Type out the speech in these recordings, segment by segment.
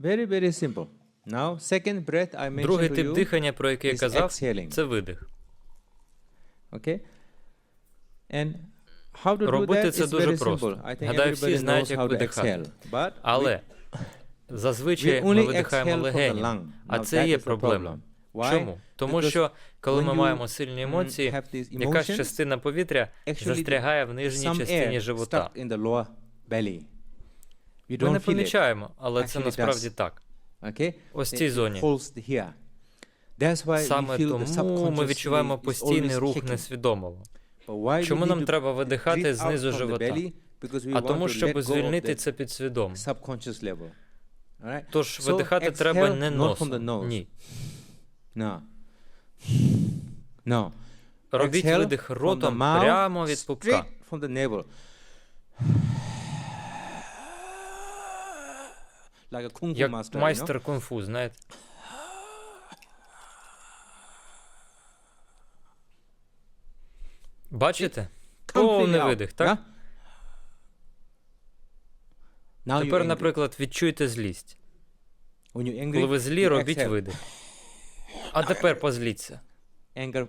Very, very simple. Now, second breath I mentioned Другий тип дихання, про який я казав, це видих. Okay? And how to do Робити that це is дуже very просто. simple. I think Гадаю, всі everybody знають, knows як how to видихати. exhale. But Але зазвичай we ми only видихаємо exhale from the легені, lung. а Now це є the проблема. problem. Why? Чому? Тому Because що коли when ми you, маємо сильні mm, емоції, have these якась emotions, частина повітря actually застрягає в нижній some частині живота. stuck in the lower belly. You Ми не feel it. помічаємо, але це Actually насправді does. так. Okay? Ось в цій it зоні. holds here. That's why we Саме feel the тому ми subconsciously відчуваємо is постійний always рух kicking. несвідомого. But why we Чому need нам to треба видихати out знизу from the живота? belly? Because we А want тому, to let щоб of звільнити це підсвідомо. subconscious level. Alright? Тож So видихати треба exhale не not from the носом. nose. Ні. No. No. Робіть Exhale видих from the ротом mouth, прямо від пупка. straight from the navel. Like a kung fu Як master, you know? майстер кунг-фу, знаєте. Бачите? Completely Повний out, видих, так? yeah? Now Тепер, angry. наприклад, відчуйте злість. When you're angry, Коли ви злі, you робіть exhale. видих. А тепер позліться. Anger,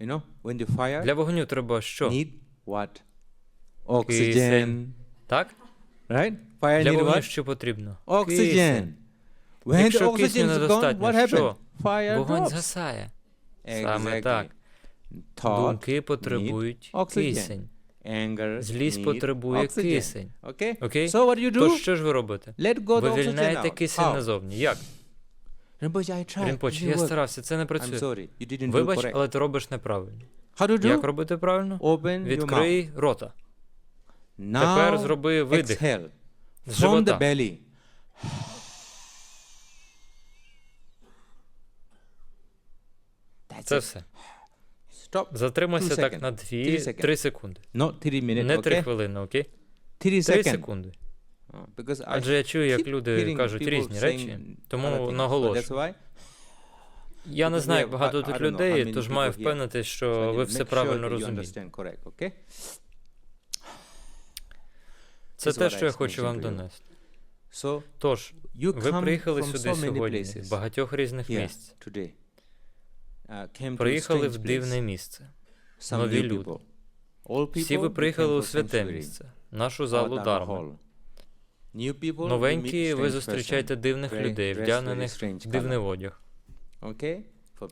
you know, when you fire, Для вогню треба що? need what? Oxygen. Так? Right? Для вогню що потрібно? Oxygen. When the Якщо кисню oxygen is gone, недостатньо, що? Fire Вогонь drops. згасає. Саме Exactly. так. Thought Думки потребують oxygen. кисень. Anger Злість need потребує oxygen. кисень. Okay? Окей? So what do you do? Тож що ж ви робите? Let go the oxygen Вивільняєте out. кисень How? назовні. Як? Rinpoche, I tried. Рінпоче, It я work. старався, це не I'm працює. sorry. You didn't do Вибач, correct. але ти робиш неправильно. How to do? Як робити правильно? Open your mouth. Відкрий рота. Тепер зроби видих exhale. з From the живота. belly. That's Це it. все. Stop. Затримайся так на Three 2-3 секунди. Not three minutes, Не 3 okay? хвилини, окей? Three 3 seconds. секунди. Uh, Because I Адже я чую, як keep люди hearing кажуть people різні saying речі, other тому things. So that's наголошую. why Я не Because знаю, we як have- багато I- I тут don't know how людей, many тож people маю here. впевнитись, so що ви все правильно sure that you розумієте. understand correct, okay? Це те, що я хочу вам донести. Тож, ви приїхали сюди сьогодні з багатьох різних місць. Uh, Приїхали в дивне місце. Нові люди. Всі ви приїхали у святе місце, нашу залу you Новенькі, ви зустрічаєте дивних людей, вдягнених в дивний одяг.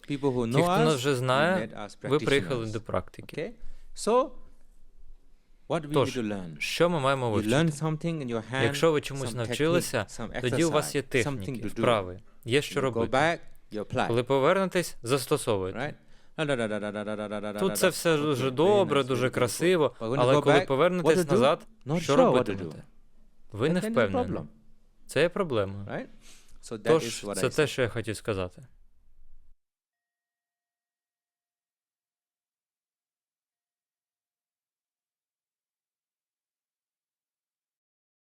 Ті, хто нас вже знає, ви приїхали до практики. Okay? So, what we Тож? Що ми маємо вивчити? Якщо ви чомусь навчилися, тоді у вас є техніки, вправи, є що робити. Коли повернетесь, застосовуйте. Тут це все дуже добре, дуже красиво, але коли повернетесь назад, що what робитимете? Ви не впевнені. Це є проблема. Тож, це те, що я хотів сказати.